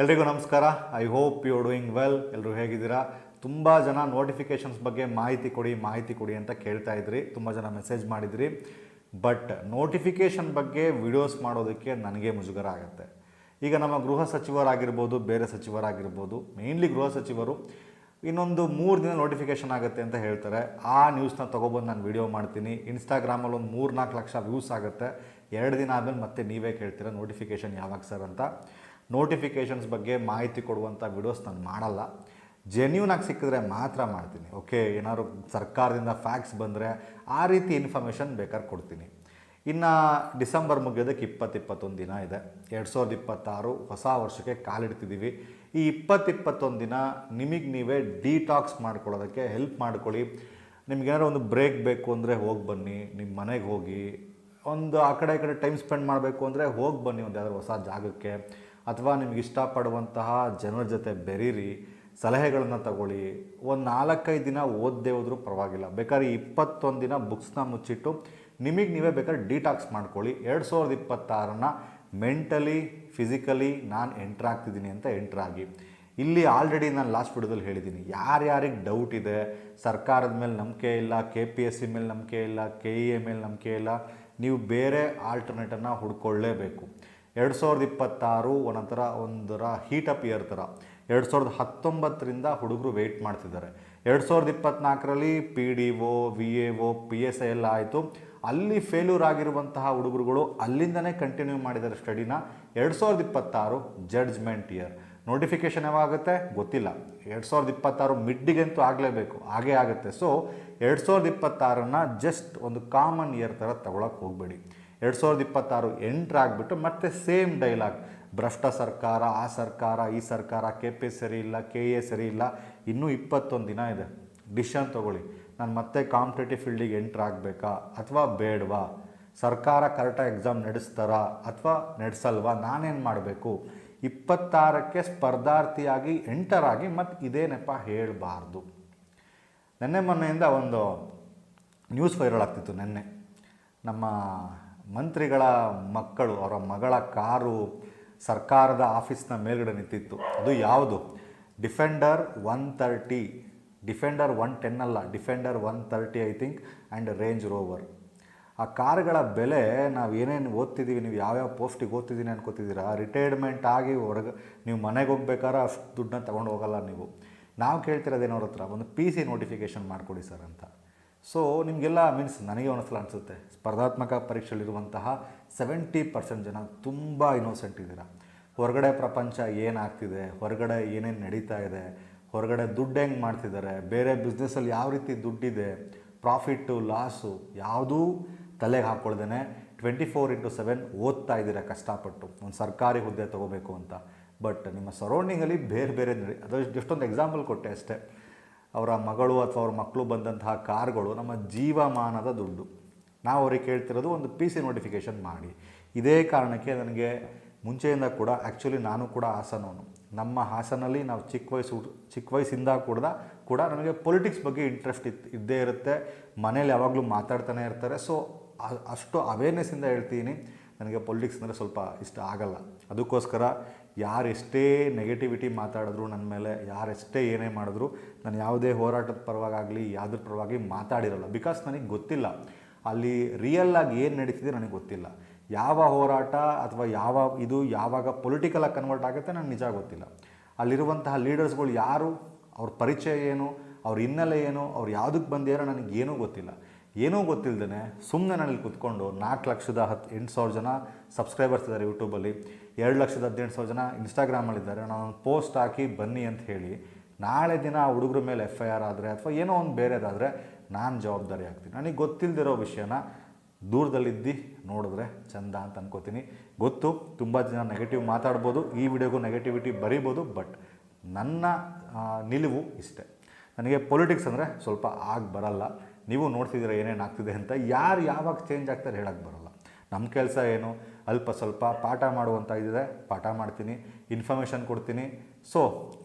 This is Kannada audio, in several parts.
ಎಲ್ರಿಗೂ ನಮಸ್ಕಾರ. I hope you doing well ಎಲ್ಲರೂ ಹೇಗಿದ್ದೀರಾ? ತುಂಬ ಜನ ನೋಟಿಫಿಕೇಷನ್ಸ್ ಬಗ್ಗೆ ಮಾಹಿತಿ ಕೊಡಿ ಮಾಹಿತಿ ಕೊಡಿ ಅಂತ ಕೇಳ್ತಾ ಇದ್ರಿ. ತುಂಬ ಜನ ಮೆಸೇಜ್ ಮಾಡಿದ್ರಿ. ಬಟ್ ನೋಟಿಫಿಕೇಷನ್ ಬಗ್ಗೆ ವಿಡಿಯೋಸ್ ಮಾಡೋದಕ್ಕೆ ನನಗೆ ಮುಜುಗರ ಆಗುತ್ತೆ. ಈಗ ನಮ್ಮ ಗೃಹ ಸಚಿವರಾಗಿರ್ಬೋದು, ಬೇರೆ ಸಚಿವರಾಗಿರ್ಬೋದು ಮೇನ್ಲಿ ಗೃಹ ಸಚಿವರು ಇನ್ನೊಂದು ಮೂರು ದಿನ ನೋಟಿಫಿಕೇಷನ್ ಆಗುತ್ತೆ ಅಂತ ಹೇಳ್ತಾರೆ. ಆ ನ್ಯೂಸ್ನ ತೊಗೊಬಂದು ನಾನು ವಿಡಿಯೋ ಮಾಡ್ತೀನಿ. ಇನ್ಸ್ಟಾಗ್ರಾಮಲ್ಲಿ ಒಂದು ಮೂರು ನಾಲ್ಕು ಲಕ್ಷ ವ್ಯೂಸ್ ಆಗುತ್ತೆ. ಎರಡು ದಿನ ಆದಮೇಲೆ ಮತ್ತೆ ನೀವೇ ಕೇಳ್ತೀರಾ ನೋಟಿಫಿಕೇಷನ್ ಯಾವಾಗ ಸರ್ ಅಂತ. ನೋಟಿಫಿಕೇಷನ್ಸ್ ಬಗ್ಗೆ ಮಾಹಿತಿ ಕೊಡುವಂಥ ವಿಡಿಯೋಸ್ ನಾನು ಮಾಡಲ್ಲ. ಜೆನ್ಯೂನಾಗಿ ಸಿಕ್ಕಿದ್ರೆ ಮಾತ್ರ ಮಾಡ್ತೀನಿ. ಓಕೆ ಏನಾದ್ರು ಸರ್ಕಾರದಿಂದ ಫ್ಯಾಕ್ಸ್ ಬಂದರೆ ಆ ರೀತಿ ಇನ್ಫಾರ್ಮೇಷನ್ ಬೇಕಾದ್ರೆ ಕೊಡ್ತೀನಿ. ಇನ್ನು ಡಿಸೆಂಬರ್ ಮುಗಿಯೋದಕ್ಕೆ ಇಪ್ಪತ್ತು ಇಪ್ಪತ್ತೊಂದು ದಿನ ಇದೆ. ಎರಡು ಸಾವಿರದ ಇಪ್ಪತ್ತಾರು ಹೊಸ ವರ್ಷಕ್ಕೆ ಕಾಲಿಡ್ತಿದ್ದೀವಿ ಈ ಇಪ್ಪತ್ತು ಇಪ್ಪತ್ತೊಂದು ದಿನ ನಿಮಗೆ ನೀವೇ ಡಿಟಾಕ್ಸ್ ಮಾಡ್ಕೊಳ್ಳೋದಕ್ಕೆ ಹೆಲ್ಪ್ ಮಾಡ್ಕೊಳ್ಳಿ. ನಿಮ್ಗೇನಾದ್ರು ಒಂದು ಬ್ರೇಕ್ ಬೇಕು ಅಂದರೆ ಹೋಗಿ ಬನ್ನಿ. ನಿಮ್ಮ ಮನೆಗೆ ಹೋಗಿ. ಒಂದು ಆ ಕಡೆ ಈ ಕಡೆ ಟೈಮ್ ಸ್ಪೆಂಡ್ ಮಾಡಬೇಕು ಅಂದರೆ ಹೋಗಿ ಬನ್ನಿ. ಒಂದು ಯಾವ್ದಾದ್ರು ಹೊಸ ಜಾಗಕ್ಕೆ. ಅಥವಾ ನಿಮ್ಗೆ ಇಷ್ಟಪಡುವಂತಹ ಜನರ ಜೊತೆ ಬೆರೀರಿ, ಸಲಹೆಗಳನ್ನು ತಗೊಳ್ಳಿ. ಒಂದು ನಾಲ್ಕೈದು ದಿನ ಓದದೇ ಹೋದರೂ ಪರವಾಗಿಲ್ಲ. ಬೇಕಾದ್ರೆ ಇಪ್ಪತ್ತೊಂದು ದಿನ ಬುಕ್ಸ್ನ ಮುಚ್ಚಿಟ್ಟು ನಿಮಗೆ ನೀವೇ ಬೇಕಾದ್ರೆ ಡಿಟಾಕ್ಸ್ ಮಾಡ್ಕೊಳ್ಳಿ. ಎರಡು ಸಾವಿರದ ಇಪ್ಪತ್ತಾರನ್ನ ಮೆಂಟಲಿ, ಫಿಸಿಕಲಿ ನಾನು ಎಂಟ್ರ್ ಆಗ್ತಿದ್ದೀನಿ ಅಂತ ಎಂಟ್ರಾಗಿ ಇಲ್ಲಿ ಆಲ್ರೆಡಿ ನಾನು ಲಾಸ್ಟ್ ವಿಡಿಯೋದಲ್ಲಿ ಹೇಳಿದ್ದೀನಿ. ಯಾರ್ಯಾರಿಗೆ ಡೌಟ್ ಇದೆ, ಸರ್ಕಾರದ ಮೇಲೆ ನಂಬಿಕೆ ಇಲ್ಲ ಕೆ ಪಿ ಎಸ್ ಸಿ ಮೇಲೆ ನಂಬಿಕೆ ಇಲ್ಲ ಕೆ ಇ ಎ ಮೇಲೆ ನಂಬಿಕೆ ಇಲ್ಲ, ನೀವು ಬೇರೆ ಆಲ್ಟರ್ನೇಟನ್ನು ಹುಡ್ಕೊಳ್ಳೇಬೇಕು. ಎರಡು ಸಾವಿರದ ಇಪ್ಪತ್ತಾರು ಒಂದೊಂಥರ ಒಂದರ ಹೀಟಪ್ ಇಯರ್ ಥರ ಎರಡು ಸಾವಿರದ ಹತ್ತೊಂಬತ್ತರಿಂದ ಹುಡುಗರು ವೆಯ್ಟ್ ಮಾಡ್ತಿದ್ದಾರೆ. ಎರಡು ಸಾವಿರದ ಇಪ್ಪತ್ತ್ನಾಲ್ಕರಲ್ಲಿ P D O V A O P S I ಎಲ್ಲ ಆಯಿತು. ಅಲ್ಲಿ ಫೇಲ್ಯೂರ್ ಆಗಿರುವಂತಹ ಹುಡುಗರುಗಳು ಅಲ್ಲಿಂದನೇ ಕಂಟಿನ್ಯೂ ಮಾಡಿದ್ದಾರೆ ಸ್ಟಡಿನ ಎರಡು ಸಾವಿರದ ಇಪ್ಪತ್ತಾರು ಜಡ್ಜ್ಮೆಂಟ್ ಇಯರ್ ನೋಟಿಫಿಕೇಷನ್ ಯಾವಾಗುತ್ತೆ? ಗೊತ್ತಿಲ್ಲ. ಎರಡು ಸಾವಿರದ ಇಪ್ಪತ್ತಾರು ಮಿಡ್ಡಿಗಂತೂ ಆಗಲೇಬೇಕು. ಹಾಗೇ ಆಗುತ್ತೆ. ಸೊ ಎರಡು ಸಾವಿರದ ಇಪ್ಪತ್ತಾರನ್ನು ಜಸ್ಟ್ ಒಂದು ಕಾಮನ್ ಇಯರ್ ಥರ ತಗೊಳಕ್ಕೆ ಹೋಗಬೇಡಿ. ಎರಡು ಸಾವಿರದ ಇಪ್ಪತ್ತಾರು ಎಂಟ್ರಾಗ್ಬಿಟ್ಟು ಮತ್ತೆ ಸೇಮ್ ಡೈಲಾಗ್. ಭ್ರಷ್ಟ ಸರ್ಕಾರ, ಆ ಸರ್ಕಾರ, ಈ ಸರ್ಕಾರ, ಕೆ ಪಿ ಸರಿ ಇಲ್ಲ, ಕೆ ಎ ಸರಿ ಇಲ್ಲ, ಇನ್ನೂ ಇಪ್ಪತ್ತೊಂದು ದಿನ ಇದೆ. ಡಿಶನ್ ತೊಗೊಳ್ಳಿ. ನಾನು ಮತ್ತೆ ಕಾಂಪಿಟೇಟಿವ್ ಫೀಲ್ಡಿಗೆ ಎಂಟ್ರ್ ಆಗಬೇಕಾ? ಅಥವಾ ಬೇಡವಾ? ಸರ್ಕಾರ ಕರೆಕ್ಟಾಗಿ ಎಕ್ಸಾಮ್ ನಡೆಸ್ತಾರಾ? ಅಥವಾ ನಡೆಸಲ್ವಾ? ನಾನೇನು ಮಾಡಬೇಕು? ಇಪ್ಪತ್ತಾರಕ್ಕೆ ಸ್ಪರ್ಧಾರ್ಥಿಯಾಗಿ ಎಂಟರ್ ಆಗಿ ಮತ್ತು ಇದೇನಪ್ಪ ನೆಪ ಹೇಳಬಾರ್ದು. ನೆನ್ನೆ ಮೊನ್ನೆಯಿಂದ ಒಂದು ನ್ಯೂಸ್ ವೈರಲ್ ಆಗ್ತಿತ್ತು, ನೆನ್ನೆ. ನಮ್ಮ ಮಂತ್ರಿಗಳ ಮಕ್ಕಳು, ಅವರ ಮಗಳ ಕಾರು ಸರ್ಕಾರದ ಆಫೀಸ್ನ ಮೇಲ್ಗಡೆ ನಿಂತಿತ್ತು. ಅದು ಯಾವುದು? Defender one thirty Defender one ten ಅಲ್ಲ, Defender one thirty I think and Range Rover. ಆ ಕಾರ್ಗಳ ಬೆಲೆ ನಾವು ಏನೇನು ಓದ್ತಿದ್ದೀವಿ ನೀವು ಯಾವ್ಯಾವ ಪೋಸ್ಟಿಗೆ ಓದ್ತಿದ್ದೀನಿ ಅನ್ಕೋತಿದ್ದೀರಾ? ರಿಟೈರ್ಮೆಂಟ್ ಆಗಿ ಹೊರಗೆ, ನೀವು ಮನೆಗೆ ಹೋಗ್ಬೇಕಾದ್ರೆ ಅಷ್ಟು ದುಡ್ಡನ್ನ ತೊಗೊಂಡು ಹೋಗಲ್ಲ ನೀವು. ನಾವು ಕೇಳ್ತಿರೋದೇನವ್ರ ಹತ್ರ, ಒಂದು ಪಿ ಸಿ ನೋಟಿಫಿಕೇಷನ್ ಮಾಡಿಕೊಡಿ ಸರ್ ಅಂತ. ಸೊ ನಿಮಗೆಲ್ಲ ಮೀನ್ಸ್ ನನಗೆ ಒಂದ್ಸಲ ಅನಿಸುತ್ತೆ. ಸ್ಪರ್ಧಾತ್ಮಕ ಪರೀಕ್ಷೆಯಲ್ಲಿರುವಂತಹ ಸೆವೆಂಟಿ ಪರ್ಸೆಂಟ್ ಜನ ತುಂಬ ಇನ್ನೋಸೆಂಟ್ ಇದ್ದೀರಾ? ಹೊರಗಡೆ ಪ್ರಪಂಚ ಏನಾಗ್ತಿದೆ? ಹೊರಗಡೆ ಏನೇನು ನಡೀತಾ ಇದೆ? ಹೊರಗಡೆ ದುಡ್ಡು ಹೆಂಗೆ ಮಾಡ್ತಿದ್ದಾರೆ? ಬೇರೆ ಬಿಸ್ನೆಸ್ಸಲ್ಲಿ ಯಾವ ರೀತಿ ದುಡ್ಡಿದೆ? ಪ್ರಾಫಿಟ್ಟು ಲಾಸು ಯಾವುದೂ ತಲೆಗೆ ಹಾಕ್ಕೊಳ್ದೇನೆ ಟ್ವೆಂಟಿ ಫೋರ್ ಇಂಟು ಸೆವೆನ್ ಓದ್ತಾ ಇದ್ದೀರಾ ಕಷ್ಟಪಟ್ಟು? ಒಂದು ಸರ್ಕಾರಿ ಹುದ್ದೆ ತೊಗೋಬೇಕು ಅಂತ. ಬಟ್ ನಿಮ್ಮ ಸರೌಂಡಿಂಗಲ್ಲಿ ಬೇರೆ ಬೇರೆ ನಡೆ ಅದು ಎಷ್ಟೊಂದು ಎಕ್ಸಾಂಪಲ್ ಕೊಟ್ಟೆ ಅಷ್ಟೇ. ಅವರ ಮಗಳು ಅಥವಾ ಅವ್ರ ಮಕ್ಕಳು ಬಂದಂತಹ ಕಾರ್ಗಳು ನಮ್ಮ ಜೀವಮಾನದ ದುಡ್ಡು. ನಾವು ಅವ್ರಿಗೆ ಕೇಳ್ತಿರೋದು ಒಂದು ಪಿ ಸಿ ನೋಟಿಫಿಕೇಷನ್ ಮಾಡಿ. ಇದೇ ಕಾರಣಕ್ಕೆ ನನಗೆ ಮುಂಚೆಯಿಂದ ಕೂಡ ಆ್ಯಕ್ಚುಲಿ ನಾನು ಕೂಡ ಹಾಸನವನು. ನಮ್ಮ ಹಾಸನಲ್ಲಿ ನಾವು ಚಿಕ್ಕ ವಯಸ್ಸು, ಚಿಕ್ಕ ವಯಸ್ಸಿಂದ ಕೂಡ ಕೂಡ ನನಗೆ ಪೊಲಿಟಿಕ್ಸ್ ಬಗ್ಗೆ ಇಂಟ್ರೆಸ್ಟ್ ಇತ್ತು ಇದ್ದೇ ಇರುತ್ತೆ. ಮನೇಲಿ ಯಾವಾಗಲೂ ಮಾತಾಡ್ತಾನೆ ಇರ್ತಾರೆ. ಸೊ ಅಷ್ಟು ಅವೇರ್ನೆಸ್ಸಿಂದ ಹೇಳ್ತೀನಿ. ನನಗೆ ಪೊಲಿಟಿಕ್ಸ್ ಅಂದರೆ ಸ್ವಲ್ಪ ಇಷ್ಟ ಆಗಲ್ಲ. ಅದಕ್ಕೋಸ್ಕರ ಯಾರೆಷ್ಟೇ ನೆಗೆಟಿವಿಟಿ ಮಾತಾಡಿದ್ರು ನನ್ನ ಮೇಲೆ, ಯಾರೆಷ್ಟೇ ಏನೇ ಮಾಡಿದ್ರು, ನಾನು ಯಾವುದೇ ಹೋರಾಟದ ಪರವಾಗಲಿ ಯಾವುದ್ರ ಪರವಾಗಿ ಮಾತಾಡಿರಲ್ಲ. ಬಿಕಾಸ್ ನನಗೆ ಗೊತ್ತಿಲ್ಲ. ಅಲ್ಲಿ ರಿಯಲ್ ಆಗಿ ಏನು ನಡೀತಿದೆ ನನಗೆ ಗೊತ್ತಿಲ್ಲ. ಯಾವ ಹೋರಾಟ ಅಥವಾ ಯಾವ ಇದು ಯಾವಾಗ ಪೊಲಿಟಿಕಲಾಗಿ ಕನ್ವರ್ಟ್ ಆಗುತ್ತೆ ನನಗೆ ನಿಜ ಗೊತ್ತಿಲ್ಲ. ಅಲ್ಲಿರುವಂತಹ ಲೀಡರ್ಸ್ಗಳು ಯಾರು? ಅವ್ರ ಪರಿಚಯ ಏನು? ಅವ್ರ ಹಿನ್ನೆಲೆ ಏನು? ಅವ್ರು ಯಾವುದಕ್ಕೆ ಬಂದಿರೋ ನನಗೇನೂ ಗೊತ್ತಿಲ್ಲ. ಏನೂ ಗೊತ್ತಿಲ್ಲದೇ ಸುಮ್ಮನೆ ನನಗೆ ಕೂತ್ಕೊಂಡು ನಾಲ್ಕು ಲಕ್ಷದ ಹತ್ತು ಎಂಟು ಸಾವಿರ ಜನ ಸಬ್ಸ್ಕ್ರೈಬರ್ಸ್ ಇದ್ದಾರೆ ಯೂಟ್ಯೂಬಲ್ಲಿ ಎರಡು ಲಕ್ಷದ ಹದಿನೆಂಟು ಸಾವಿರ ಜನ ಇನ್ಸ್ಟಾಗ್ರಾಮಲ್ಲಿದ್ದಾರೆ ನಾನು ಪೋಸ್ಟ್ ಹಾಕಿ ಬನ್ನಿ ಅಂತ ಹೇಳಿ, ನಾಳೆ ದಿನ ಆ ಹುಡುಗರ ಮೇಲೆ ಎಫ್ ಐ ಆರ್ ಆದರೆ ಅಥವಾ ಏನೋ ಒಂದು ಬೇರೆದಾದರೆ ನಾನು ಜವಾಬ್ದಾರಿ ಆಗ್ತೀನಿ. ನನಗೆ ಗೊತ್ತಿಲ್ಲದಿರೋ ವಿಷಯನ ದೂರದಲ್ಲಿದ್ದು ನೋಡಿದ್ರೆ ಚಂದ ಅಂತ ಅನ್ಕೋತೀನಿ. ಗೊತ್ತು, ತುಂಬ ಜನ ನೆಗೆಟಿವ್ ಮಾತಾಡ್ಬೋದು, ಈ ವಿಡಿಯೋಗೂ ನೆಗೆಟಿವಿಟಿ ಬರೀಬೋದು ಬಟ್ ನನ್ನ ನಿಲುವು ಇಷ್ಟೆ. ನನಗೆ ಪೊಲಿಟಿಕ್ಸ್ ಅಂದರೆ ಸ್ವಲ್ಪ ಆಗಿ ಬರಲ್ಲ. ನೀವು ನೋಡ್ತಿದ್ದೀರ ಏನೇನು ಆಗ್ತಿದೆ ಅಂತ ಯಾರು ಯಾವಾಗ ಚೇಂಜ್ ಆಗ್ತಾರೆ ಹೇಳಕ್ಕೆ ಬರಲ್ಲ. ನಮ್ಮ ಕೆಲಸ ಏನು? ಅಲ್ಪ ಸ್ವಲ್ಪ ಪಾಠ ಮಾಡುವಂಥ ಇದಿದೆ, ಪಾಠ ಮಾಡ್ತೀನಿ ಇನ್ಫಾರ್ಮೇಷನ್ ಕೊಡ್ತೀನಿ. ಸೊ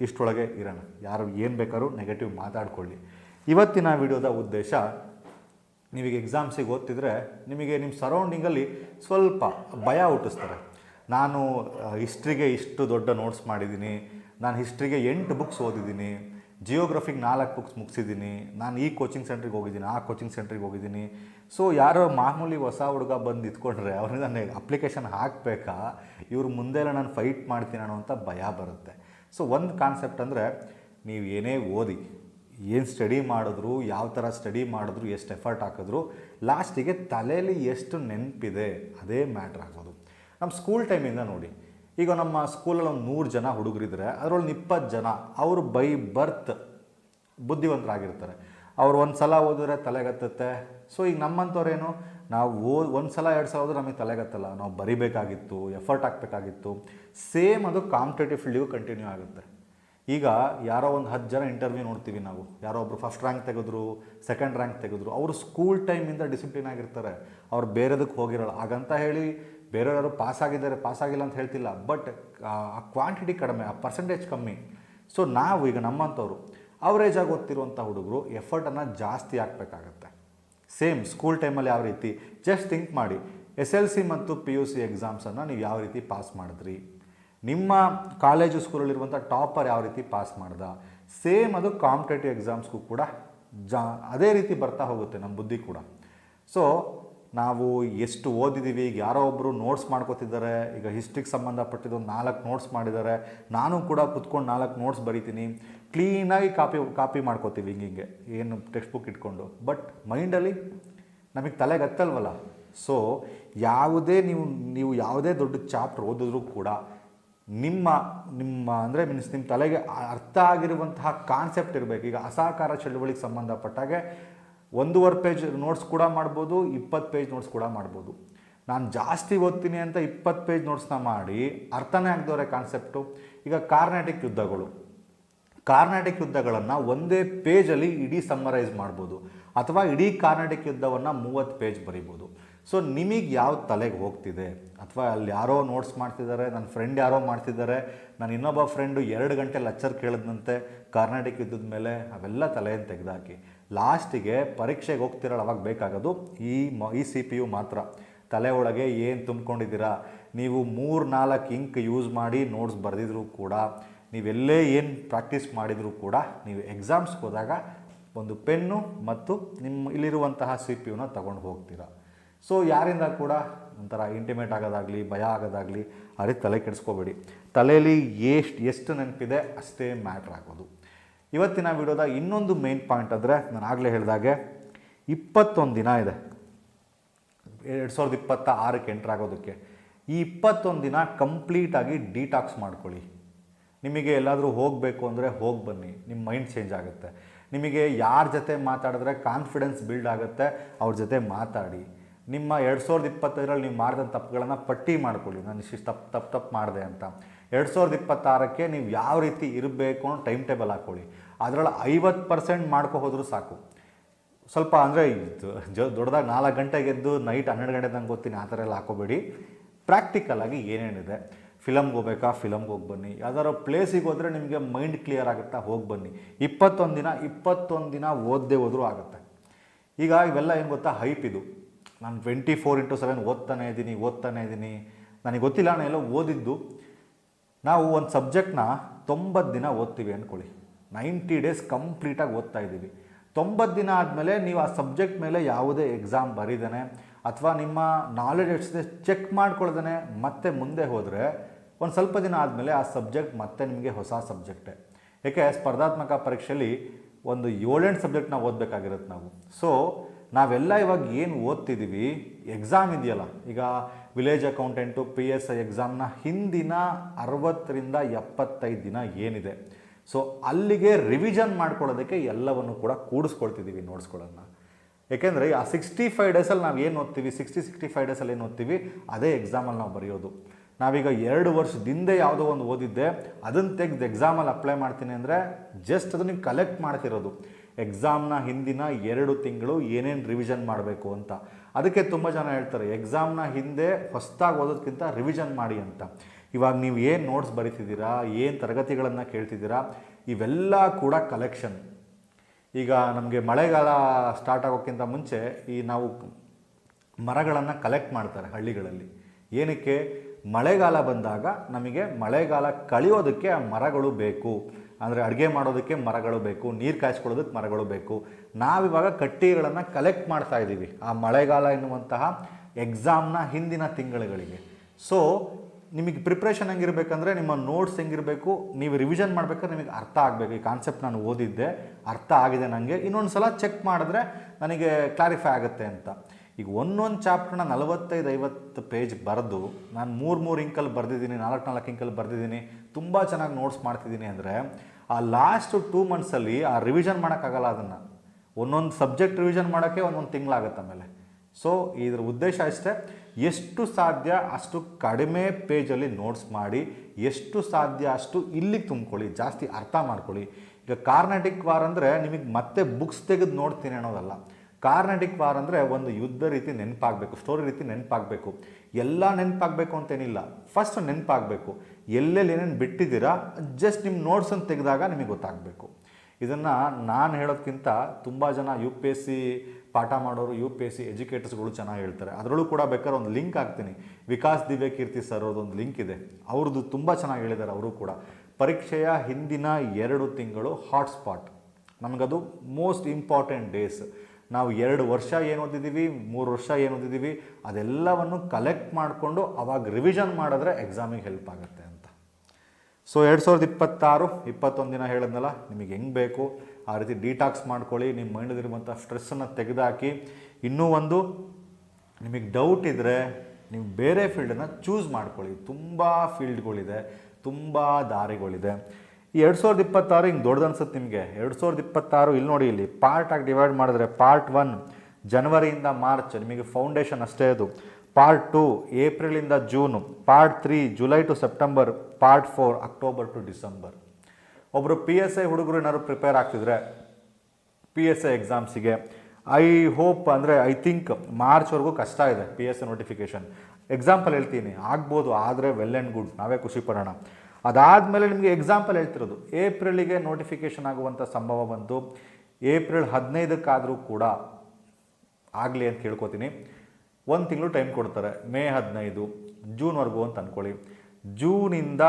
ಇಷ್ಟೊಳಗೆ ಇರೋಣ. ಯಾರು ಏನು ಬೇಕಾದ್ರೂ ನೆಗೆಟಿವ್ ಮಾತಾಡ್ಕೊಳ್ಳಿ. ಇವತ್ತಿನ ವಿಡಿಯೋದ ಉದ್ದೇಶ, ನಿಮಗೆ ಎಕ್ಸಾಮ್ಸಿಗೆ ಓದ್ತಿದ್ರೆ ನಿಮಗೆ ನಿಮ್ಮ ಸರೌಂಡಿಂಗಲ್ಲಿ ಸ್ವಲ್ಪ ಭಯ ಹುಟ್ಟಿಸ್ತಾರೆ. ನಾನು ಹಿಸ್ಟ್ರಿಗೆ ಇಷ್ಟು ದೊಡ್ಡ ನೋಟ್ಸ್ ಮಾಡಿದ್ದೀನಿ. ನಾನು ಹಿಸ್ಟ್ರಿಗೆ ಎಂಟು ಬುಕ್ಸ್ ಓದಿದ್ದೀನಿ. ಜಿಯೋಗ್ರಫಿಗೆ ನಾಲ್ಕು ಬುಕ್ಸ್ ಮುಗಿಸಿದ್ದೀನಿ. ನಾನು ಈ ಕೋಚಿಂಗ್ ಸೆಂಟ್ರಿಗೆ ಹೋಗಿದ್ದೀನಿ, ಆ ಕೋಚಿಂಗ್ ಸೆಂಟ್ರಿಗೆ ಹೋಗಿದ್ದೀನಿ. ಸೊ ಯಾರೋ ಮಾಮೂಲಿ ಹೊಸ ಹುಡುಗ ಬಂದು ಇದ್ಕೊಂಡ್ರೆ ಅವ್ರಿಗೆ ನಾನು ಅಪ್ಲಿಕೇಶನ್ ಹಾಕಬೇಕಾ? ಇವ್ರ ಮುಂದೆಲ್ಲ ನಾನು ಫೈಟ್ ಮಾಡ್ತೀನಿ ಅನ್ನೋ ಅಂತ ಭಯ ಬರುತ್ತೆ. ಸೊ ಒಂದು ಕಾನ್ಸೆಪ್ಟ್ ಅಂದರೆ ನೀವು ಏನೇ ಓದಿ, ಏನು ಸ್ಟಡಿ ಮಾಡಿದ್ರು, ಯಾವ ಥರ ಸ್ಟಡಿ ಮಾಡಿದ್ರು, ಎಷ್ಟು ಎಫರ್ಟ್ ಹಾಕಿದ್ರು ಲಾಸ್ಟಿಗೆ ತಲೆಯಲ್ಲಿ ಎಷ್ಟು ನೆನಪಿದೆ, ಅದೇ ಮ್ಯಾಟ್ರ್ ಆಗೋದು. ನಮ್ಮ ಸ್ಕೂಲ್ ಟೈಮಿಂದ ನೋಡಿ ಈಗ ನಮ್ಮ ಸ್ಕೂಲಲ್ಲಿ ಒಂದು ನೂರು ಜನ ಹುಡುಗರಿದ್ದರೆ ಅದರೊಳಗೆ ಇಪ್ಪತ್ತು ಜನ ಅವರು ಬೈ ಬರ್ತ್ ಬುದ್ಧಿವಂತರಾಗಿರ್ತಾರೆ. ಅವ್ರು ಒಂದು ಸಲ ಓದಿದ್ರೆ ತಲೆಗತ್ತತ್ತೆ. ಸೊ ಈಗ ನಮ್ಮಂಥವ್ರೇನು ನಾವು ಓ, ಒಂದು ಸಲ ಎರಡು ಸಲ ಹೋದ್ರೆ ನಮಗೆ ತಲೆಗತ್ತಲ್ಲ. ನಾವು ಬರಿಬೇಕಾಗಿತ್ತು ಎಫರ್ಟ್ ಹಾಕಬೇಕಾಗಿತ್ತು. ಸೇಮ್ ಅದು ಕಾಂಪಿಟೇಟಿವ್ ಫೀಲ್ಡಿಗೂ ಕಂಟಿನ್ಯೂ ಆಗುತ್ತೆ. ಈಗ ಯಾರೋ ಒಂದು ಹತ್ತು ಜನ ಇಂಟರ್ವ್ಯೂ ನೋಡ್ತೀವಿ ನಾವು. ಯಾರೋ ಒಬ್ರು ಫಸ್ಟ್ ರ್ಯಾಂಕ್ ತೆಗೆದ್ರು ಸೆಕೆಂಡ್ ರ್ಯಾಂಕ್ ತೆಗೆದ್ರು, ಅವರು ಸ್ಕೂಲ್ ಟೈಮಿಂದ ಡಿಸಿಪ್ಲಿನ್ ಆಗಿರ್ತಾರೆ. ಅವ್ರು ಬೇರೆದಕ್ಕೆ ಹೋಗಿರೋಲ್ಲ. ಹಾಗಂತ ಹೇಳಿ ಬೇರೆಯವರು ಪಾಸ್ ಆಗಿದ್ದಾರೆ ಪಾಸ್ ಆಗಿಲ್ಲ ಅಂತ ಹೇಳ್ತಿಲ್ಲ. ಬಟ್ ಆ ಕ್ವಾಂಟಿಟಿ ಕಡಿಮೆ, ಆ ಪರ್ಸೆಂಟೇಜ್ ಕಮ್ಮಿ. ಸೊ ನಾವು ಈಗ ನಮ್ಮಂಥವ್ರು ಆಗಿ ಓದ್ತಿರುವಂಥ ಹುಡುಗರು ಎಫರ್ಟನ್ನು ಜಾಸ್ತಿ ಹಾಕಬೇಕಾಗತ್ತೆ. ಸೇಮ್ ಸ್ಕೂಲ್ ಟೈಮಲ್ಲಿ ಯಾವ ರೀತಿ? ಜಸ್ಟ್ ಥಿಂಕ್ ಮಾಡಿ. ಎಸ್ ಎಲ್ ಸಿ ಮತ್ತು ಪಿ ಯು ಸಿ ಎಕ್ಸಾಮ್ಸನ್ನು ನೀವು ಯಾವ ರೀತಿ ಪಾಸ್ ಮಾಡಿದ್ರಿ? ನಿಮ್ಮ ಕಾಲೇಜು ಸ್ಕೂಲಲ್ಲಿರುವಂಥ ಟಾಪರ್ ಯಾವ ರೀತಿ ಪಾಸ್ ಮಾಡ್ದ? ಸೇಮ್ ಅದು ಕಾಂಪಿಟೇಟಿವ್ ಎಕ್ಸಾಮ್ಸ್ಗೂ ಕೂಡ ಜಾ, ಅದೇ ರೀತಿ ಬರ್ತಾ ಹೋಗುತ್ತೆ ನಮ್ಮ ಬುದ್ಧಿ ಕೂಡ. ಸೊ ನಾವು ಎಷ್ಟು ಓದಿದ್ದೀವಿ ಈಗ ಯಾರೋ ಒಬ್ಬರು ನೋಟ್ಸ್ ಮಾಡ್ಕೋತಿದ್ದಾರೆ, ಈಗ ಹಿಸ್ಟ್ರಿಗೆ ಸಂಬಂಧಪಟ್ಟಿದ್ದು ನಾಲ್ಕು ನೋಟ್ಸ್ ಮಾಡಿದ್ದಾರೆ, ನಾನು ಕೂಡ ಕುತ್ಕೊಂಡು ನಾಲ್ಕು ನೋಟ್ಸ್ ಬರಿತೀನಿ. ಕ್ಲೀನಾಗಿ ಕಾಪಿ ಕಾಪಿ ಮಾಡ್ಕೋತೀವಿ ಹಿಂಗಿಂಗೆ ಏನು ಟೆಕ್ಸ್ಟ್ ಬುಕ್ ಇಟ್ಕೊಂಡು ಬಟ್ ಮೈಂಡಲ್ಲಿ ನಮಗೆ ತಲೆಗೆ ಹತ್ತಲ್ವಲ್ಲ? ಸೊ ಯಾವುದೇ ನೀವು ನೀವು ಯಾವುದೇ ದೊಡ್ಡ ಚಾಪ್ಟರ್ ಓದಿದ್ರೂ ಕೂಡ ನಿಮ್ಮ ನಿಮ್ಮ ಅಂದರೆ ಮೀನ್ಸ್ ನಿಮ್ಮ ತಲೆಗೆ ಅರ್ಥ ಆಗಿರುವಂತಹ ಕಾನ್ಸೆಪ್ಟ್ ಇರಬೇಕು. ಈಗ ಅಸಹಕಾರ ಚಳುವಳಿಗೆ ಸಂಬಂಧಪಟ್ಟಾಗೆ ಒಂದೂವರೆ ಪೇಜ್ ನೋಟ್ಸ್ ಕೂಡ ಮಾಡ್ಬೋದು, ಇಪ್ಪತ್ತು ಪೇಜ್ ನೋಟ್ಸ್ ಕೂಡ ಮಾಡ್ಬೋದು. ನಾನು ಜಾಸ್ತಿ ಓದ್ತೀನಿ ಅಂತ ಇಪ್ಪತ್ತು ಪೇಜ್ ನೋಟ್ಸ್ನ ಮಾಡಿ ಅರ್ಥನೇ ಆಗ್ದವ್ರೆ ಕಾನ್ಸೆಪ್ಟು ಈಗ ಕಾರ್ನಾಟಿಕ್ ಯುದ್ಧಗಳು. ಕಾರ್ನಾಟಿಕ್ ಯುದ್ಧಗಳನ್ನು ಒಂದೇ ಪೇಜಲ್ಲಿ ಇಡೀ ಸಮ್ಮರೈಸ್ ಮಾಡ್ಬೋದು. ಅಥವಾ ಇಡೀ ಕಾರ್ನಾಟಿಕ್ ಯುದ್ಧವನ್ನು ಮೂವತ್ತು ಪೇಜ್ ಬರಿಬೋದು. ಸೊ ನಿಮಗೆ ಯಾವ ತಲೆಗೆ ಹೋಗ್ತಿದೆ? ಅಥವಾ ಅಲ್ಲಿ ಯಾರೋ ನೋಟ್ಸ್ ಮಾಡ್ತಿದ್ದಾರೆ ನನ್ನ ಫ್ರೆಂಡ್ ಯಾರೋ ಮಾಡ್ತಿದ್ದಾರೆ ನಾನು ಇನ್ನೊಬ್ಬ ಫ್ರೆಂಡು ಎರಡು ಗಂಟೆ ಲೆಕ್ಚರ್ ಕೇಳಿದಂತೆ ಕಾರ್ನಾಟಿಕ್ ಯುದ್ಧದ ಮೇಲೆ ಅವೆಲ್ಲ ತಲೆಯನ್ನು ತೆಗೆದಾಕಿ. ಲಾಸ್ಟಿಗೆ ಪರೀಕ್ಷೆಗೆ ಹೋಗ್ತಿರಲ್ಲ, ಅವಾಗ ಬೇಕಾಗೋದು ಈ ಮ, ಈ ಸಿ ಪಿ ಯು ಮಾತ್ರ. ತಲೆ ಒಳಗೆ ಏನು ತುಂಬ್ಕೊಂಡಿದ್ದೀರಾ? ನೀವು ಮೂರು ನಾಲ್ಕು ಇಂಕ್ ಯೂಸ್ ಮಾಡಿ ನೋಟ್ಸ್ ಬರೆದಿದ್ರೂ ಕೂಡ, ನೀವೆಲ್ಲೇ ಏನು ಪ್ರಾಕ್ಟೀಸ್ ಮಾಡಿದರೂ ಕೂಡ, ನೀವು ಎಕ್ಸಾಮ್ಸ್ಗೆ ಹೋದಾಗ ಒಂದು ಪೆನ್ನು ಮತ್ತು ನಿಮ್ಮ ಇಲ್ಲಿರುವಂತಹ ಸಿ ಪಿ ಯುನ ತಗೊಂಡು ಹೋಗ್ತೀರಾ. ಸೊ, ಯಾರಿಂದ ಕೂಡ ಒಂಥರ ಇಂಟಿಮೇಟ್ ಆಗೋದಾಗಲಿ, ಭಯ ಆಗೋದಾಗಲಿ ರೀತಿ ತಲೆ ಕೆಡಿಸ್ಕೋಬೇಡಿ. ತಲೆಯಲ್ಲಿ ಎಷ್ಟು ಎಷ್ಟು ನೆನಪಿದೆ ಅಷ್ಟೇ ಮ್ಯಾಟ್ರ್ ಆಗೋದು. ಇವತ್ತಿನ ವಿಡಿಯೋದ ಇನ್ನೊಂದು ಮೇನ್ ಪಾಯಿಂಟ್ ಅಂದರೆ ನಾನು ಆಗಲೇ ಹೇಳಿದಾಗೆ ಇಪ್ಪತ್ತೊಂದು ದಿನ ಇದೆ. ಎರಡು ಸಾವಿರದ ಇಪ್ಪತ್ತ ಆರಕ್ಕೆ ಎಂಟ್ರ್ ಆಗೋದಕ್ಕೆ. ಈ ಇಪ್ಪತ್ತೊಂದು ದಿನ ಕಂಪ್ಲೀಟಾಗಿ ಡಿಟಾಕ್ಸ್ ಮಾಡ್ಕೊಳ್ಳಿ. ನಿಮಗೆ ಎಲ್ಲಾದರೂ ಹೋಗಬೇಕು ಅಂದರೆ ಹೋಗಿ ಬನ್ನಿ. ನಿಮ್ಮ ಮೈಂಡ್ ಚೇಂಜ್ ಆಗುತ್ತೆ. ನಿಮಗೆ ಯಾರ ಜೊತೆ ಮಾತಾಡಿದ್ರೆ ಕಾನ್ಫಿಡೆನ್ಸ್ ಬಿಲ್ಡ್ ಆಗುತ್ತೆ, ಅವ್ರ ಜೊತೆ ಮಾತಾಡಿ. ನಿಮ್ಮ ಎರಡು ಸಾವಿರದ ಇಪ್ಪತ್ತೈದರಲ್ಲಿ ನೀವು ಮಾಡಿದಂಥ ತಪ್ಪುಗಳನ್ನು ಪಟ್ಟಿ ಮಾಡ್ಕೊಳ್ಳಿ. ನಾನು ಇಷ್ಟು ತಪ್ಪು ತಪ್ಪು ತಪ್ಪು ಮಾಡಿದೆ ಅಂತ. ಎರಡು ಸಾವಿರದ ಇಪ್ಪತ್ತಾರಕ್ಕೆ ನೀವು ಯಾವ ರೀತಿ ಇರಬೇಕು ಅನ್ನೋ ಟೈಮ್ ಟೇಬಲ್ ಹಾಕ್ಕೊಳ್ಳಿ ಅದರಲ್ಲಿ ಐವತ್ತು ಪರ್ಸೆಂಟ್ ಮಾಡ್ಕೊ ಹೋದರೂ ಸಾಕು. ಸ್ವಲ್ಪ ಅಂದರೆ ದೊಡ್ಡದಾಗಿ ನಾಲ್ಕು ಗಂಟೆಗೆ ಎದ್ದು ನೈಟ್ ಹನ್ನೆರಡು ಗಂಟೆ ನಂಗೆ ಗೊತ್ತೀನಿ, ಆ ಥರ ಎಲ್ಲ ಹಾಕೋಬೇಡಿ ಪ್ರಾಕ್ಟಿಕಲಾಗಿ ಏನೇನಿದೆ? ಫಿಲಮ್ಗೆ ಹೋಗ್ಬೇಕಾ? ಫಿಲಮ್ಗೆ ಹೋಗಿ ಬನ್ನಿ. ಯಾವ್ದಾರು ಪ್ಲೇಸಿಗೆ ಹೋದರೆ ನಿಮಗೆ ಮೈಂಡ್ ಕ್ಲಿಯರ್ ಆಗುತ್ತಾ? ಹೋಗಿ ಬನ್ನಿ. ಇಪ್ಪತ್ತೊಂದು ದಿನ ಇಪ್ಪತ್ತೊಂದು ದಿನ ಓದದೇ ಹೋದರೂ ಆಗುತ್ತೆ. ಈಗ ಇವೆಲ್ಲ ಏನು ಗೊತ್ತಾ? ಹೈಪ್ ಇದು. ನಾನು ಟ್ವೆಂಟಿ ಫೋರ್ ಇಂಟು ಸೆವೆನ್ ಓದ್ತಾನೆ ಇದ್ದೀನಿ ಓದ್ತಾನೆ ಇದ್ದೀನಿ ನನಗೆ ಗೊತ್ತಿಲ್ಲ, ನಾನು ಎಲ್ಲೋ ಓದಿದ್ದು. ನಾವು ಒಂದು ಸಬ್ಜೆಕ್ಟ್ನ ತೊಂಬತ್ತು ದಿನ ಓದ್ತೀವಿ ಅಂದ್ಕೊಳ್ಳಿ ನೈಂಟಿ ಡೇಸ್ ಕಂಪ್ಲೀಟಾಗಿ ಓದ್ತಾ ಇದ್ದೀವಿ. ತೊಂಬತ್ತು ದಿನ ಆದಮೇಲೆ ನೀವು ಆ ಸಬ್ಜೆಕ್ಟ್ ಮೇಲೆ ಯಾವುದೇ ಎಕ್ಸಾಮ್ ಬರೀದೇನೆ ಅಥವಾ ನಿಮ್ಮ ನಾಲೆಡ್ಜ್ ಎಷ್ಟಿದೆ ಚೆಕ್ ಮಾಡ್ಕೊಳ್ದೇ ಮತ್ತೆ ಮುಂದೆ ಹೋದರೆ ಒಂದು ಸ್ವಲ್ಪ ದಿನ ಆದಮೇಲೆ ಆ ಸಬ್ಜೆಕ್ಟ್ ಮತ್ತೆ ನಿಮಗೆ ಹೊಸ ಸಬ್ಜೆಕ್ಟೇ. ಏಕೆ ಸ್ಪರ್ಧಾತ್ಮಕ ಪರೀಕ್ಷೆಯಲ್ಲಿ ಒಂದು ಏಳೆಂಟು ಸಬ್ಜೆಕ್ಟ್ನ ಓದಬೇಕಾಗಿರುತ್ತೆ ನಾವು. ಸೊ ನಾವೆಲ್ಲ ಇವಾಗ ಏನು ಓದ್ತಿದ್ದೀವಿ ಎಕ್ಸಾಮ್ ಇದೆಯಲ್ಲ, ಈಗ village accountant P S I ಎಕ್ಸಾಮ್ನ ಹಿಂದಿನ ಅರವತ್ತರಿಂದ ಎಪ್ಪತ್ತೈದು ದಿನ ಏನಿದೆ. ಸೊ ಅಲ್ಲಿಗೆ ರಿವಿಷನ್ ಮಾಡ್ಕೊಳ್ಳೋದಕ್ಕೆ ಎಲ್ಲವನ್ನು ಕೂಡ ಕೂಡಿಸ್ಕೊಳ್ತಿದ್ದೀವಿ ನೋಟ್ಸ್ಗಳನ್ನು ಏಕೆಂದರೆ ಆ ಸಿಕ್ಸ್ಟಿ ಫೈವ್ ಡೇಸಲ್ಲಿ ನಾವು ಏನು ಓದ್ತೀವಿ? ಸಿಕ್ಸ್ಟಿ ಸಿಕ್ಸ್ಟಿ ಫೈವ್ ಡೇಸಲ್ಲಿ ಏನು ಓದ್ತೀವಿ? ಅದೇ ಎಕ್ಸಾಮಲ್ಲಿ ನಾವು ಬರೆಯೋದು. ನಾವೀಗ ಎರಡು ವರ್ಷದಿಂದ ಯಾವುದೋ ಒಂದು ಓದಿದ್ದೆ, ಅದನ್ನು ತೆಗೆದು ಎಕ್ಸಾಮಲ್ಲಿ ಅಪ್ಲೈ ಮಾಡ್ತೀನಿ ಅಂದರೆ ಜಸ್ಟ್ ಅದು ನೀವು ಕಲೆಕ್ಟ್ ಮಾಡ್ತಿರೋದು. ಎಕ್ಸಾಮ್ನ ಹಿಂದಿನ ಎರಡು ತಿಂಗಳು ಏನೇನು ರಿವಿಷನ್ ಮಾಡಬೇಕು ಅಂತ. ಅದಕ್ಕೆ ತುಂಬ ಜನ ಹೇಳ್ತಾರೆ ಎಕ್ಸಾಮ್ನ ಹಿಂದೆ ಹೊಸದಾಗಿ ಓದೋದಕ್ಕಿಂತ ರಿವಿಷನ್ ಮಾಡಿ ಅಂತ. ಇವಾಗ ನೀವು ಏನು ನೋಟ್ಸ್ ಬರಿತಿದ್ದೀರಾ, ಏನು ತರಗತಿಗಳನ್ನು ಕೇಳ್ತಿದ್ದೀರಾ, ಇವೆಲ್ಲ ಕೂಡ ಕಲೆಕ್ಷನ್ ಈಗ ನಮಗೆ ಮಳೆಗಾಲ ಸ್ಟಾರ್ಟ್ ಆಗೋಕ್ಕಿಂತ ಮುಂಚೆ ಈ ನಾವು ಮರಗಳನ್ನು ಕಲೆಕ್ಟ್ ಮಾಡ್ತಾರೆ ಹಳ್ಳಿಗಳಲ್ಲಿ. ಏನಕ್ಕೆ? ಮಳೆಗಾಲ ಬಂದಾಗ ನಮಗೆ ಮಳೆಗಾಲ ಕಳೆಯೋದಕ್ಕೆ ಆ ಮರಗಳು ಬೇಕು. ಅಂದರೆ ಅಡುಗೆ ಮಾಡೋದಕ್ಕೆ ಮರಗಳು ಬೇಕು, ನೀರು ಕಾಯಿಸ್ಕೊಳ್ಳೋದಕ್ಕೆ ಮರಗಳು ಬೇಕು. ನಾವಿವಾಗ ಕಟ್ಟಿಗೆಗಳನ್ನು ಕಲೆಕ್ಟ್ ಮಾಡ್ತಾ ಇದ್ದೀವಿ. ಆ ಮಳೆಗಾಲ ಎನ್ನುವಂತಹ ಎಕ್ಸಾಮ್ನ ಹಿಂದಿನ ತಿಂಗಳುಗಳಿಗೆ. ಸೊ ನಿಮಗೆ ಪ್ರಿಪ್ರೇಷನ್ ಹೆಂಗಿರಬೇಕಂದ್ರೆ ನಿಮ್ಮ ನೋಟ್ಸ್ ಹೆಂಗಿರಬೇಕು, ನೀವು ರಿವಿಷನ್ ಮಾಡ್ಬೇಕಾದ್ರೆ ನಿಮಗೆ ಅರ್ಥ ಆಗಬೇಕು. ಈ ಕಾನ್ಸೆಪ್ಟ್ ನಾನು ಓದಿದ್ದೆ, ಅರ್ಥ ಆಗಿದೆ ನನಗೆ ಇನ್ನೊಂದು ಸಲ ಚೆಕ್ ಮಾಡಿದ್ರೆ ನನಗೆ ಕ್ಲಾರಿಫೈ ಆಗುತ್ತೆ ಅಂತ. ಈಗ ಒಂದೊಂದು ಚಾಪ್ಟರ್ನ ನಲವತ್ತೈದು, ಐವತ್ತು ಪೇಜ್ ಬರೆದು ನಾನು ಮೂರು ಮೂರು ಇಂಕಲ್ಲಿ ಬರೆದಿದ್ದೀನಿ, ನಾಲ್ಕು ನಾಲ್ಕು ಇಂಕಲ್ಲಿ ಬರೆದಿದ್ದೀನಿ, ತುಂಬ ಚೆನ್ನಾಗಿ ನೋಟ್ಸ್ ಮಾಡ್ತಿದ್ದೀನಿ ಅಂದರೆ ಆ ಲಾಸ್ಟ್ ಟೂ ಮಂತ್ಸಲ್ಲಿ ಆ ರಿವಿಷನ್ ಮಾಡೋಕ್ಕಾಗಲ್ಲ ಅದನ್ನು. ಒಂದೊಂದು ಸಬ್ಜೆಕ್ಟ್ ರಿವಿಷನ್ ಮಾಡೋಕ್ಕೆ ಒಂದೊಂದು ತಿಂಗಳಾಗುತ್ತೆ ಆಮೇಲೆ. ಸೊ ಇದ್ರ ಉದ್ದೇಶ ಅಷ್ಟೇ. ಎಷ್ಟು ಸಾಧ್ಯ ಅಷ್ಟು ಕಡಿಮೆ ಪೇಜಲ್ಲಿ ನೋಟ್ಸ್ ಮಾಡಿ, ಎಷ್ಟು ಸಾಧ್ಯ ಅಷ್ಟು ಇಲ್ಲಿಗೆ ತುಂಬ್ಕೊಳ್ಳಿ, ಜಾಸ್ತಿ ಅರ್ಥ ಮಾಡ್ಕೊಳ್ಳಿ. ಈಗ ಕಾರ್ನಾಟಿಕ್ ವಾರ್ ಅಂದರೆ ನಿಮಗೆ ಮತ್ತೆ ಬುಕ್ಸ್ ತೆಗೆದು ನೋಡ್ತೀನಿ ಅನ್ನೋದಲ್ಲ. ಕಾರ್ನಾಟಿಕ್ ವಾರ್ ಅಂದರೆ ಒಂದು ಯುದ್ಧ ರೀತಿ ನೆನಪಾಗಬೇಕು ಸ್ಟೋರಿ ರೀತಿ ನೆನಪಾಗಬೇಕು. ಎಲ್ಲ ನೆನಪಾಗಬೇಕು ಅಂತೇನಿಲ್ಲ. ಫಸ್ಟ್ ನೆನಪಾಗಬೇಕು. ಎಲ್ಲೆಲ್ಲಿ ಏನೇನು ಬಿಟ್ಟಿದ್ದೀರಾ ಜಸ್ಟ್ ನಿಮ್ಮ ನೋಟ್ಸನ್ನು ತೆಗೆದಾಗ ನಿಮಗೆ ಗೊತ್ತಾಗಬೇಕು. ಇದನ್ನು ನಾನು ಹೇಳೋದಕ್ಕಿಂತ ತುಂಬ ಜನ ಯು ಪಿ ಎಸ್ ಸಿ ಪಾಠ ಮಾಡೋರು ಯು ಪಿ ಎಸ್ ಸಿ ಎಜುಕೇಟರ್ಸ್ಗಳು ಚೆನ್ನಾಗಿ ಹೇಳ್ತಾರೆ. ಅದರಲ್ಲೂ ಕೂಡ ಬೇಕಾದ್ರೆ ಒಂದು ಲಿಂಕ್ ಹಾಕ್ತೀನಿ. ವಿಕಾಸ್ ದಿವ್ಯ ಕೀರ್ತಿ ಸರ್ ಅವ್ರದ್ದು ಒಂದು ಲಿಂಕ್ ಇದೆ. ಅವ್ರದ್ದು ತುಂಬ ಚೆನ್ನಾಗಿ ಹೇಳಿದ್ದಾರೆ ಅವರು ಕೂಡ. ಪರೀಕ್ಷೆಯ ಹಿಂದಿನ ಎರಡು ತಿಂಗಳು ಹಾಟ್ಸ್ಪಾಟ್ ನಮಗದು ಮೋಸ್ಟ್ ಇಂಪಾರ್ಟೆಂಟ್ ಡೇಸ್ ನಾವು ಎರಡು ವರ್ಷ ಏನು ಓದಿದ್ದೀವಿ ಮೂರು ವರ್ಷ ಏನು ಓದಿದ್ದೀವಿ ಅದೆಲ್ಲವನ್ನು ಕಲೆಕ್ಟ್ ಮಾಡಿಕೊಂಡು ಅವಾಗ ರಿವಿಷನ್ ಮಾಡಿದ್ರೆ ಎಕ್ಸಾಮಿಗೆ ಹೆಲ್ಪ್ ಆಗುತ್ತೆ. ಸೊ ಎರಡು ಸಾವಿರದ ಇಪ್ಪತ್ತಾರು, ಇಪ್ಪತ್ತೊಂದು ದಿನ ಹೇಳಿದ್ನಲ್ಲ, ನಿಮಗೆ ಹೆಂಗೆ ಬೇಕು? ಆ ರೀತಿ ಡಿಟಾಕ್ಸ್ ಮಾಡ್ಕೊಳ್ಳಿ, ನಿಮ್ಮ ಮೈಂಡಲ್ಲಿರುವಂಥ ಸ್ಟ್ರೆಸ್ಸನ್ನು ತೆಗೆದುಹಾಕಿ ಇನ್ನೂ ಒಂದು, ನಿಮಗೆ ಡೌಟ್ ಇದ್ದರೆ ನೀವು ಬೇರೆ ಫೀಲ್ಡನ್ನು ಚೂಸ್ ಮಾಡ್ಕೊಳ್ಳಿ. ತುಂಬ ಫೀಲ್ಡ್ಗಳಿದೆ ತುಂಬ ದಾರಿಗಳಿದೆ. ಈ ಎರಡು ಸಾವಿರದ ಇಪ್ಪತ್ತಾರು ಹಿಂಗೆ ದೊಡ್ಡದು ಅನ್ಸುತ್ತೆ ನಿಮಗೆ. ಎರಡು ಸಾವಿರದ ಇಪ್ಪತ್ತಾರು, ಇಲ್ಲಿ ನೋಡಿ, ಇಲ್ಲಿ ಪಾರ್ಟ್ ಆಗಿ ಡಿವೈಡ್ ಮಾಡಿದ್ರೆ ಪಾರ್ಟ್ ಒನ್ ಜನವರಿಯಿಂದ ಮಾರ್ಚ್ ನಿಮಗೆ ಫೌಂಡೇಶನ್ ಅಷ್ಟೇ ಅದು. Part two ಏಪ್ರಿಲಿಂದ June part three July to September part four October to December ಒಬ್ಬರು ಪಿ ಎಸ್ ಐ ಹುಡುಗರು ಏನಾದ್ರು ಪ್ರಿಪೇರ್ ಆಗ್ತಿದ್ರೆ ಪಿ ಎಸ್ ಐ ಎಕ್ಸಾಮ್ಸಿಗೆ ಐ ಹೋಪ್ ಅಂದರೆ ಐ ಥಿಂಕ್ ಮಾರ್ಚ್ವರೆಗೂ ಕಷ್ಟ ಇದೆ P S I notification example ಹೇಳ್ತೀನಿ, ಆಗ್ಬೋದು, ಆದರೆ ವೆಲ್ ಆ್ಯಂಡ್ ಗುಡ್ ನಾವೇ ಖುಷಿ ಪಡೋಣ. ಅದಾದಮೇಲೆ ನಿಮಗೆ ಎಕ್ಸಾಂಪಲ್ ಹೇಳ್ತಿರೋದು ಏಪ್ರಿಲಿಗೆ ನೋಟಿಫಿಕೇಷನ್ ಆಗುವಂಥ ಸಂಭವ ಬಂತು. ಏಪ್ರಿಲ್ ಹದಿನೈದಕ್ಕಾದರೂ ಕೂಡ ಆಗಲಿ ಅಂತ ಕೇಳ್ಕೊತೀನಿ. ಒಂದು ತಿಂಗಳು ಟೈಮ್ ಕೊಡ್ತಾರೆ. ಮೇ ಹದಿನೈದು ಜೂನ್ವರೆಗೂ ಅಂತ ಅಂದ್ಕೊಳ್ಳಿ ಜೂನಿಂದ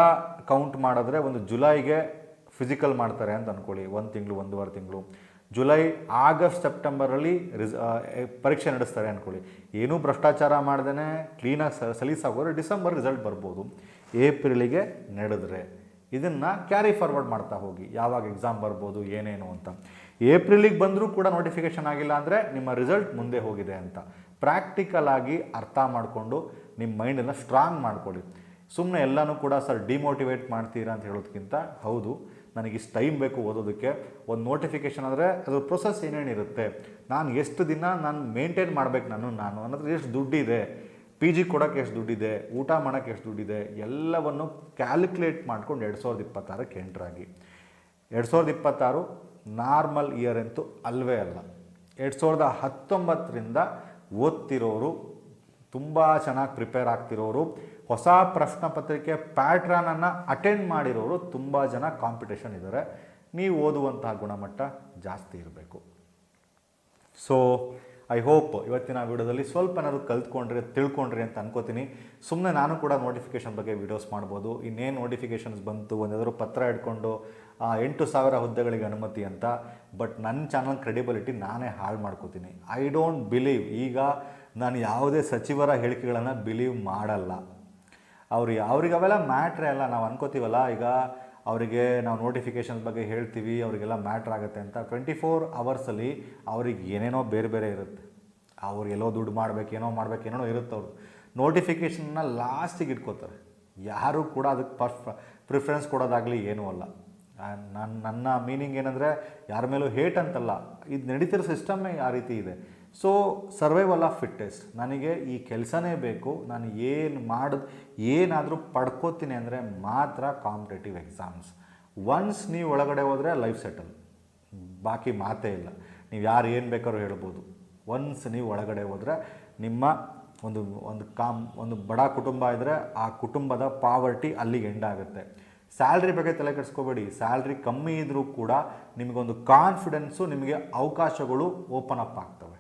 ಕೌಂಟ್ ಮಾಡಿದ್ರೆ ಒಂದು ಜುಲೈಗೆ ಫಿಸಿಕಲ್ ಮಾಡ್ತಾರೆ ಅಂತ ಅಂದ್ಕೊಳ್ಳಿ ಒಂದು ತಿಂಗಳು, ಒಂದೂವರೆ ತಿಂಗಳು. ಜುಲೈ ಆಗಸ್ಟ್ ಸೆಪ್ಟೆಂಬರಲ್ಲಿ ರಿಸ್ ಪರೀಕ್ಷೆ ನಡೆಸ್ತಾರೆ ಅಂದ್ಕೊಳ್ಳಿ ಏನೂ ಭ್ರಷ್ಟಾಚಾರ ಮಾಡ್ದೇ ಕ್ಲೀನಾಗಿ ಸಲೀಸಾಗೋದ್ರೆ ಡಿಸೆಂಬರ್ ರಿಸಲ್ಟ್ ಬರ್ಬೋದು. ಏಪ್ರಿಲಿಗೆ ನಡೆದ್ರೆ ಇದನ್ನು ಕ್ಯಾರಿ ಫಾರ್ವರ್ಡ್ ಮಾಡ್ತಾ ಹೋಗಿ. ಯಾವಾಗ ಎಕ್ಸಾಮ್ ಬರ್ಬೋದು, ಏನೇನು ಅಂತ. ಏಪ್ರಿಲಿಗೆ ಬಂದರೂ ಕೂಡ ನೋಟಿಫಿಕೇಷನ್ ಆಗಿಲ್ಲ ಅಂದರೆ ನಿಮ್ಮ ರಿಸಲ್ಟ್ ಮುಂದೆ ಹೋಗಿದೆ ಅಂತ. ಪ್ರಾಕ್ಟಿಕಲ್ ಆಗಿ ಅರ್ಥ ಮಾಡಿಕೊಂಡು ನಿಮ್ಮ ಮೈಂಡನ್ನು ಸ್ಟ್ರಾಂಗ್ ಮಾಡ್ಕೊಳ್ಳಿ. ಸುಮ್ಮನೆ ಎಲ್ಲನೂ ಕೂಡ ಸರ್ ಡಿಮೋಟಿವೇಟ್ ಮಾಡ್ತೀರಾ ಅಂತ ಹೇಳೋದಕ್ಕಿಂತ ಹೌದು, ನನಗೆ ಇಷ್ಟು ಟೈಮ್ ಬೇಕು ಓದೋದಕ್ಕೆ. ಒಂದು ನೋಟಿಫಿಕೇಷನ್ ಆದರೆ ಅದರ ಪ್ರೊಸೆಸ್ ಏನೇನಿರುತ್ತೆ ನಾನು ಎಷ್ಟು ದಿನ ನಾನು ಮೇಂಟೈನ್ ಮಾಡಬೇಕು ನಾನು ನಾನು ಅನ್ನೋದು ಎಷ್ಟು ದುಡ್ಡಿದೆ? ಪಿ ಜಿ ಕೊಡೋಕ್ಕೆ ಎಷ್ಟು ದುಡ್ಡಿದೆ? ಊಟ ಮಾಡೋಕ್ಕೆ ಎಷ್ಟು ದುಡ್ಡಿದೆ? ಎಲ್ಲವನ್ನು ಕ್ಯಾಲ್ಕುಲೇಟ್ ಮಾಡ್ಕೊಂಡು ಎರಡು ಸಾವಿರದ ಇಪ್ಪತ್ತಾರಕ್ಕೆ ಎಂಟ್ರಾಗಿ ಎರಡು ಸಾವಿರದ ಇಪ್ಪತ್ತಾರು ನಾರ್ಮಲ್ ಇಯರ್ ಅಂತೂ ಅಲ್ವೇ ಅಲ್ಲ. ಎರಡು ಸಾವಿರದ ಹತ್ತೊಂಬತ್ತರಿಂದ ಓದ್ತಿರೋರು ತುಂಬ ಚೆನ್ನಾಗಿ ಪ್ರಿಪೇರ್ ಆಗ್ತಿರೋರು ಹೊಸ ಪ್ರಶ್ನೆ ಪತ್ರಿಕೆ ಪ್ಯಾಟ್ರನನ್ನು ಅಟೆಂಡ್ ಮಾಡಿರೋರು ತುಂಬ ಜನ ಕಾಂಪಿಟೇಷನ್ ಇದ್ದಾರೆ ನೀವು ಓದುವಂತಹ ಗುಣಮಟ್ಟ ಜಾಸ್ತಿ ಇರಬೇಕು. ಸೊ ಐ ಹೋಪ್ ಇವತ್ತಿನ ವಿಡಿಯೋದಲ್ಲಿ ಸ್ವಲ್ಪ ಏನಾದರೂ ಕಲ್ತ್ಕೊಂಡ್ರಿ ತಿಳ್ಕೊಂಡ್ರಿ ಅಂತ ಅನ್ಕೋತೀನಿ. ಸುಮ್ಮನೆ ನಾನು ಕೂಡ ನೋಟಿಫಿಕೇಷನ್ ಬಗ್ಗೆ ವಿಡಿಯೋಸ್ ಮಾಡ್ಬೋದು. ಇನ್ನೇನು ನೋಟಿಫಿಕೇಷನ್ಸ್ ಬಂತು ಒಂದಾದರೂ ಪತ್ರ ಆ, ಎಂಟು ಸಾವಿರ ಹುದ್ದೆಗಳಿಗೆ ಅನುಮತಿ ಅಂತ ಬಟ್ ನನ್ನ ಚಾನಲ್ ಕ್ರೆಡಿಬಿಲಿಟಿ ನಾನೇ ಹಾಳು ಮಾಡ್ಕೋತೀನಿ. ಐ ಡೋಂಟ್ ಬಿಲೀವ್ ಈಗ ನಾನು ಯಾವುದೇ ಸಚಿವರ ಹೇಳಿಕೆಗಳನ್ನು ಬಿಲೀವ್ ಮಾಡಲ್ಲ. ಅವ್ರು ಅವ್ರಿಗೆ ಅವೆಲ್ಲ ಮ್ಯಾಟ್ರೇ ಅಲ್ಲ, ನಾವು ಅನ್ಕೋತೀವಲ್ಲ, ಈಗ ಅವರಿಗೆ ನಾವು ನೋಟಿಫಿಕೇಷನ್ಸ್ ಬಗ್ಗೆ ಹೇಳ್ತೀವಿ, ಅವರಿಗೆಲ್ಲ ಮ್ಯಾಟ್ರ್ ಆಗುತ್ತೆ ಅಂತ ಟ್ವೆಂಟಿ ಫೋರ್ ಅವರ್ಸಲ್ಲಿ ಅವ್ರಿಗೆ ಏನೇನೋ ಬೇರೆ ಬೇರೆ ಇರುತ್ತೆ. ಅವ್ರು ಎಲ್ಲೋ ದುಡ್ಡು ಮಾಡ್ಬೇಕು, ಏನೋ ಮಾಡ್ಬೇಕು ಏನೋ ಇರುತ್ತೆ ಅವರು ನೋಟಿಫಿಕೇಷನ್ನ ಲಾಸ್ಟಿಗೆ ಇಟ್ಕೋತಾರೆ. ಯಾರೂ ಕೂಡ ಅದಕ್ಕೆ ಪರ್ಫ್ ಪ್ರಿಫರೆನ್ಸ್ ಕೊಡೋದಾಗಲಿ ಏನೂ ಅಲ್ಲ. ನನ್ನ ನನ್ನ ಮೀನಿಂಗ್ ಏನಂದರೆ ಯಾರ ಮೇಲೂ ಹೇಟ್ ಅಂತಲ್ಲ, ಇದು ನಡೀತಿರೋ ಸಿಸ್ಟಮ್ಮೇ ಆ ರೀತಿ ಇದೆ. ಸೊ ಸರ್ವೈವಲ್ ಆಫ್ ಫಿಟ್ಟೆಸ್ಟ್ ನನಗೆ ಈ ಕೆಲಸನೇ ಬೇಕು, ನಾನು ಏನು ಮಾಡ್, ಏನಾದರೂ ಪಡ್ಕೋತೀನಿ ಅಂದರೆ ಮಾತ್ರ ಕಾಂಪಿಟೇಟಿವ್ ಎಕ್ಸಾಮ್ಸ್ ಒನ್ಸ್ ನೀವು ಒಳಗಡೆ ಹೋದರೆ ಲೈಫ್ ಸೆಟಲ್ ಬಾಕಿ ಮಾತೇ ಇಲ್ಲ. ನೀವು ಯಾರು ಏನು ಬೇಕಾದ್ರೂ ಹೇಳ್ಬೋದು. ಒನ್ಸ್ ನೀವು ಒಳಗಡೆ ಹೋದರೆ ನಿಮ್ಮ ಒಂದು ಒಂದು ಕಾಮ್, ಒಂದು ಬಡ ಕುಟುಂಬ ಇದ್ದರೆ ಆ ಕುಟುಂಬದ ಪಾವರ್ಟಿ ಅಲ್ಲಿಗೆ ಎಂಡ್ ಆಗುತ್ತೆ. ಸ್ಯಾಲ್ರಿ ಬಗ್ಗೆ ತಲೆ ಕೆಡಿಸ್ಕೋಬೇಡಿ. ಸ್ಯಾಲ್ರಿ ಕಮ್ಮಿ ಇದ್ದರೂ ಕೂಡ ನಿಮಗೊಂದು ಕಾನ್ಫಿಡೆನ್ಸು, ನಿಮಗೆ ಅವಕಾಶಗಳು ಓಪನ್ ಅಪ್ ಆಗ್ತವೆ.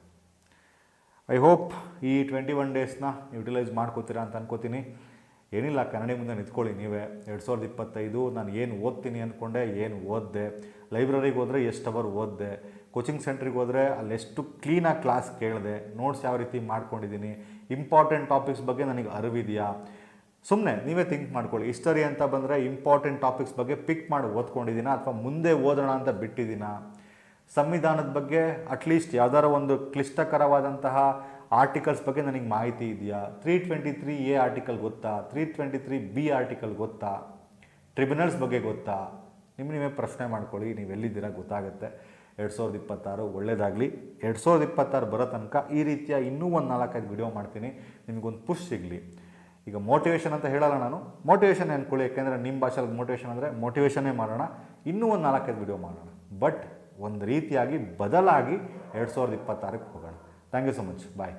ಐ ಹೋಪ್ ಈ ಟ್ವೆಂಟಿ ಒನ್ ಡೇಸ್ನ ಯುಟಿಲೈಸ್ ಮಾಡ್ಕೋತೀರಾ ಅಂತ ಅನ್ಕೋತೀನಿ. ಏನಿಲ್ಲ, ಕನ್ನಡಿ ಮುಂದೆ ನಿಂತ್ಕೊಳ್ಳಿ ನೀವೇ. ಎರಡು ಸಾವಿರದ ಇಪ್ಪತ್ತೈದು, ನಾನು ಏನು ಓದ್ತೀನಿ ಅಂದ್ಕೊಂಡೆ ಏನು ಓದಿದೆ. ಲೈಬ್ರರಿಗೆ ಹೋದರೆ ಎಷ್ಟು ಅವರ್ ಓದಿದೆ. ಕೋಚಿಂಗ್ ಸೆಂಟ್ರಿಗೆ ಹೋದರೆ ಅಲ್ಲೆಷ್ಟು ಕ್ಲೀನಾಗಿ ಕ್ಲಾಸ್ ಕೇಳಿದೆ. ನೋಟ್ಸ್ ಯಾವ ರೀತಿ ಮಾಡ್ಕೊಂಡಿದ್ದೀನಿ. ಇಂಪಾರ್ಟೆಂಟ್ ಟಾಪಿಕ್ಸ್ ಬಗ್ಗೆ ನನಗೆ ಅರಿವಿದೆಯಾ? ಸುಮ್ಮನೆ ನೀವೇ ಥಿಂಕ್ ಮಾಡ್ಕೊಳ್ಳಿ. ಹಿಸ್ಟರಿ ಅಂತ ಬಂದರೆ ಇಂಪಾರ್ಟೆಂಟ್ ಟಾಪಿಕ್ಸ್ ಬಗ್ಗೆ ಪಿಕ್ ಮಾಡಿ ಓದ್ಕೊಂಡಿದ್ದೀನ ಅಥವಾ ಮುಂದೆ ಓದೋಣ ಅಂತ ಬಿಟ್ಟಿದ್ದೀನ? ಸಂವಿಧಾನದ ಬಗ್ಗೆ ಅಟ್ಲೀಸ್ಟ್ ಯಾವ್ದಾರ ಒಂದು ಕ್ಲಿಷ್ಟಕರವಾದಂತಹ ಆರ್ಟಿಕಲ್ಸ್ ಬಗ್ಗೆ ನನಗೆ ಮಾಹಿತಿ ಇದೆಯಾ? Three twenty three A article ಗೊತ್ತಾ? Three twenty three B article ಗೊತ್ತಾ? ಟ್ರಿಬ್ಯುನಲ್ಸ್ ಬಗ್ಗೆ ಗೊತ್ತಾ? ನಿಮ್ಮ ನೀವೇ ಪ್ರಶ್ನೆ ಮಾಡ್ಕೊಳ್ಳಿ, ನೀವು ಎಲ್ಲಿದ್ದೀರಾ ಗೊತ್ತಾಗುತ್ತೆ. ಎರಡು ಸಾವಿರದ ಇಪ್ಪತ್ತಾರು ಒಳ್ಳೆಯದಾಗಲಿ ಎರಡು ಸಾವಿರದ ಇಪ್ಪತ್ತಾರು ಬರೋ ತನಕ ಈ ರೀತಿಯ ಇನ್ನೂ ಒಂದು ನಾಲ್ಕೈದು ವಿಡಿಯೋ ಮಾಡ್ತೀನಿ. ನಿಮಗೊಂದು ಪುಷ್ ಸಿಗಲಿ. ಈಗ ಮೋಟಿವೇಶನ್ ಅಂತ ಹೇಳಲ್ಲ ನಾನು. ಮೋಟಿವೇಶನ್ ಅಂದ್ಕೊಳ್ಳಿ ಯಾಕೆಂದರೆ ನಿಮ್ಮ ಭಾಷೆಯಲ್ಲಿ ಮೋಟಿವೇಶನ್ ಅಂದರೆ ಮೋಟಿವೇಶನ್ನೇ ಮಾಡೋಣ. ಇನ್ನೂ ಒಂದು ನಾಲ್ಕೈದು ವಿಡಿಯೋ ಮಾಡೋಣ. ಬಟ್ ಒಂದು ರೀತಿಯಾಗಿ ಬದಲಾಗಿ ಎರಡು ಸಾವಿರದ ಇಪ್ಪತ್ತಾರಕ್ಕೆ ಹೋಗೋಣ. Thank you so much bye